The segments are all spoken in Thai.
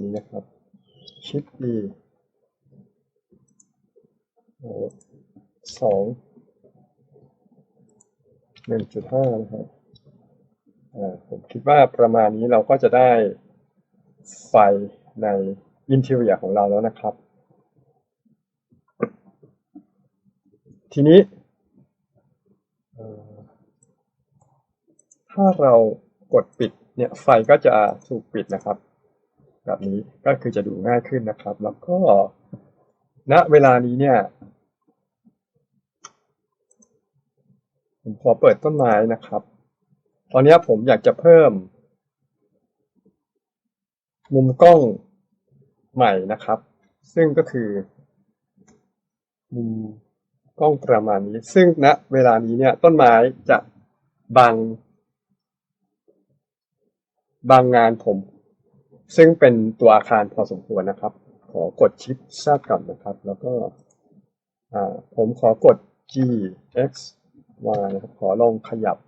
นี้นะครับ ชิป E โอ้สองหนึ่งจุดห้านะครับผมคิดว่าประมาณนี้เราก็จะได้ไฟในอินเท r รียของเราแล้วนะครับ ทีนี้ ถ้าเรากดปิดเนี่ยไฟก็จะถูกปิดนะครับ แบบนี้ก็คือจะดูง่ายขึ้นนะครับ แล้วก็ณเวลานี้เนี่ยผมขอเปิดต้นไม้นะครับ ตอนนี้ผมอยากจะเพิ่ม มุมกล้องใหม่นะครับ ซึ่งก็คือ มุมกล้องประมาณนี้ ซึ่งณเวลานี้เนี่ยต้นไม้จะบัง บางงานผม ซึ่งเป็นตัวอาคารพอสมควรนะครับ ขอกดชิปแซดก่อนนะครับ แล้วก็ผมขอกด G X Y นะครับ ขอลองขยับ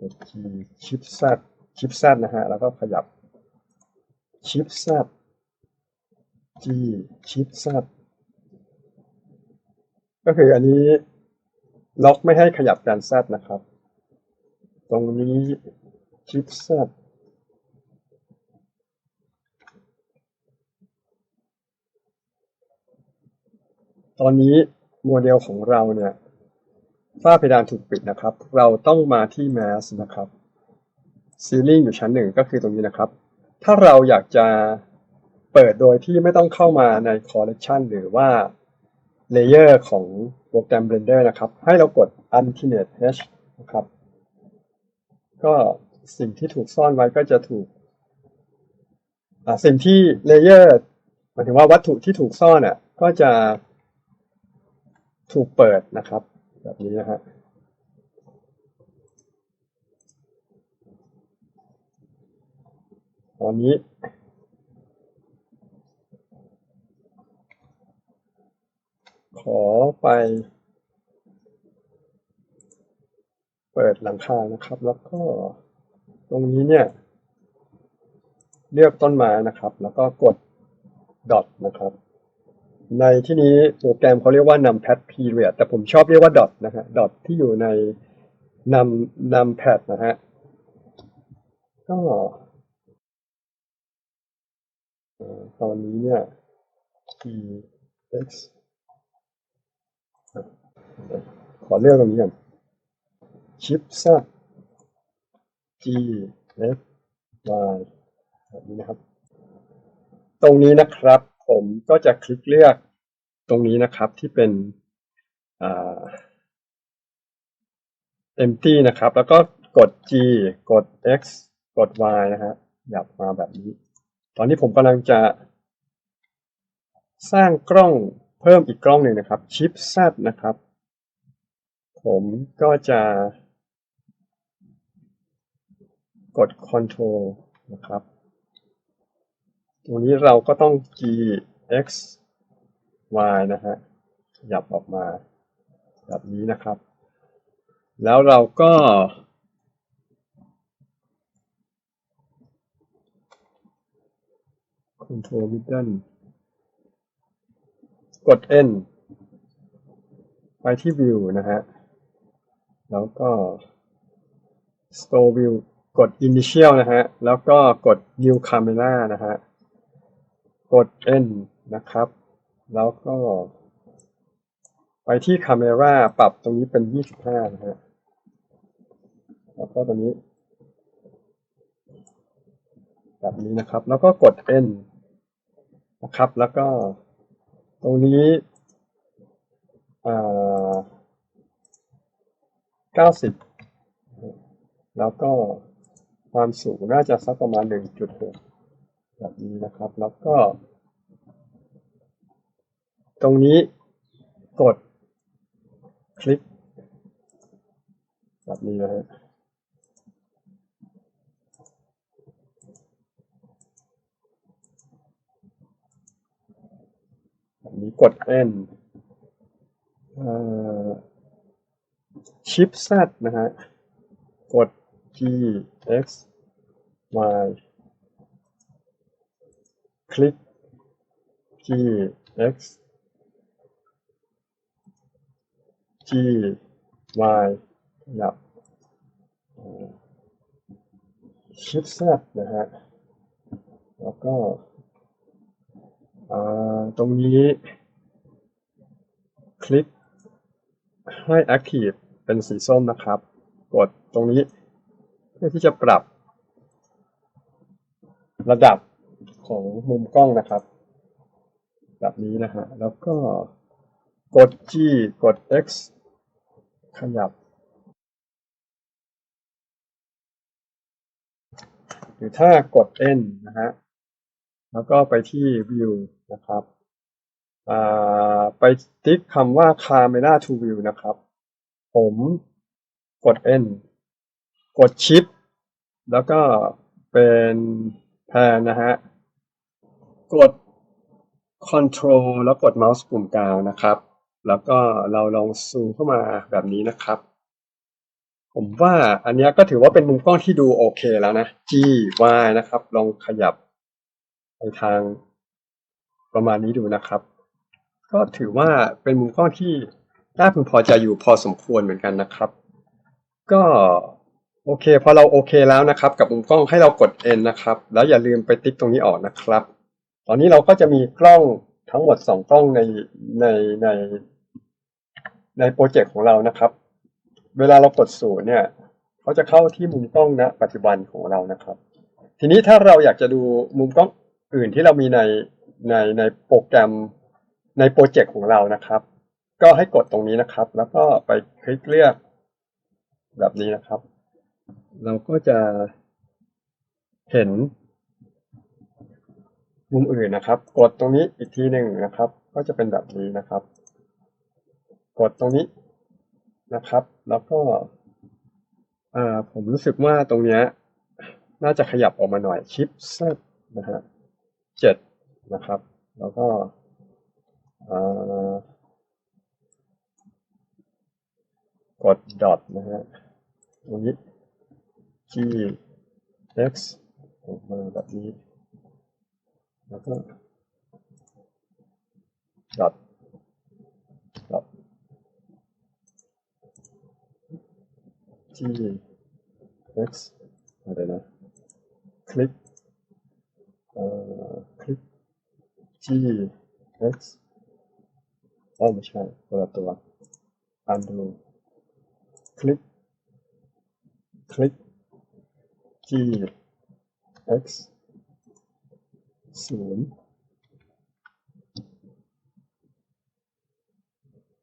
กด G ชิปแซดชิปแซดนะฮะ แล้วก็ขยับชิปแซด G ชิปแซดก็คืออันนี้ล็อกไม่ให้ขยับการแซดนะครับ ตรงนี้ชิปแซด ตอนนี้โมเดลของเราเนี่ยฝ้าเพดานถูกปิดนะครับ เราต้องมาที่ Mask นะครับ Ceiling อยู่ชั้นหนึ่งก็คือตรงนี้นะครับ ถ้าเราอยากจะเปิดโดยที่ไม่ต้องเข้ามาใน Collection หรือว่า Layer ของโปรแกรม Blender นะครับ ให้เรากด Alternate H นะครับ ก็สิ่งที่ถูกซ่อนไว้ก็จะถูกสิ่งที่ Layer หมายถึงว่าวัตถุที่ถูกซ่อนอะก็จะ ถูกเปิดนะครับ แบบนี้นะฮะตอนนี้ ขอไป เปิดหลังคานะครับ แล้วก็ตรงนี้เนี่ย เลือกต้นไม้นะครับ แล้วก็กด dot นะครับ ในที่นี้โปรแกรมเขาเรียกว่า numpad period แต่ผมชอบเรียกว่า dot นะฮะ dot ที่อยู่ใน num numpad นะฮะก็ตอนนี้เนี่ย t x อะเรียวขอเลือกตรงนี้ก่อนชิปซับ G F Y แบบนี้นะครับ ตรงนี้นะครับ ผมก็จะคลิกเลือกตรงนี้นะครับที่เป็นอ่า empty นะครับ แล้วก็กด G กด X กด Y นะฮะหยับมาแบบนี้ ตอนนี้ผมกำลังจะ สร้างกล้องเพิ่มอีกกล้องหนึ่งนะครับ ชิป Z นะครับ ผมก็จะกด Ctrl นะครับ ตรงนี้เราก็ต้อง G X Y นะฮะขยับออกมาแบบนี้นะครับ แล้วเราก็ Control Middle กด N ไปที่ View นะฮะ แล้วก็ Store View กด Initial นะฮะ แล้วก็กด New Camera นะฮะ กด N นะครับ แล้วก็ ไปที่ Camera ปรับตรงนี้เป็น 25 นะฮะ แล้วก็ตรงนี้ แบบนี้นะครับ แล้วก็กด N นะครับ แล้วก็ตรงนี้อ่า90แล้วก็ความสูงน่าจะสักประมาณ1.6 แบบนี้นะครับ แล้วก็ ตรงนี้กดคลิก แบบนี้นะฮะแบบนี้กด N ชิป Z นะฮะ กด G X Y คลิก G X G Y ขยับชิปแซนะฮะ แล้วก็ตรงนี้ คลิกให้ Active เป็นสีส้มนะครับ กดตรงนี้ เพื่อที่จะปรับระดับ ของมุมกล้องนะครับ แบบนี้นะฮะแล้วก็กด G กด X ขยับ หรือถ้ากด N นะฮะแล้วก็ไปที่ View นะครับอ่าไปติ๊กคำว่า Camera to View นะครับ ผมกด N กด Shift แล้วก็เป็น แพนนะฮะ กด Control แล้วกดเมาส์ปุ่มกลางนะครับ แล้วก็เราลองซูมเข้ามาแบบนี้นะครับ ผมว่าอันนี้ก็ถือว่าเป็นมุมกล้องที่ดูโอเคแล้วนะ G Y นะครับ ลองขยับไปทางประมาณนี้ดูนะครับ ก็ถือว่าเป็นมุมกล้องที่น่าพึงพอใจอยู่พอสมควรเหมือนกันนะครับ ก็ โอเค พอเราโอเคแล้วนะครับ กับมุมกล้องให้เรากด N นะครับ แล้วอย่าลืมไปติ๊กตรงนี้ออกนะครับ ตอนนี้เราก็จะมีกล้องทั้งหมดสองกล้องในในในในโปรเจกต์ของเรานะครับ เวลาเรากดศูนย์เนี่ยเขาจะเข้าที่มุมกล้องณปัจจุบันของเรานะครับ ทีนี้ถ้าเราอยากจะดูมุมกล้องอื่นที่เรามีในในในโปรแกรมในโปรเจกต์ของเรานะครับ ก็ให้กดตรงนี้นะครับ แล้วก็ไปคลิกเลือกแบบนี้นะครับ เราก็จะเห็นมุมอื่นนะครับ กดตรงนี้อีกทีหนึ่งนะครับ ก็จะเป็นแบบนี้นะครับ กดตรงนี้นะครับ แล้วก็ผมรู้สึกว่าตรงเนี้ยน่าจะขยับออกมาหน่อยชิปเซตนะฮะเจ็ดนะครับ แล้วก็กดดอทนะฮะตรงนี้ G X ออกมาแบบนี้ แล้วก็ดอทดอท G X อะไรนะ คลิกเอ่อคลิก G X อ๋อไม่ใช่คนละตัว undo คลิก คลิก G X ศูนย์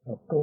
แล้วก็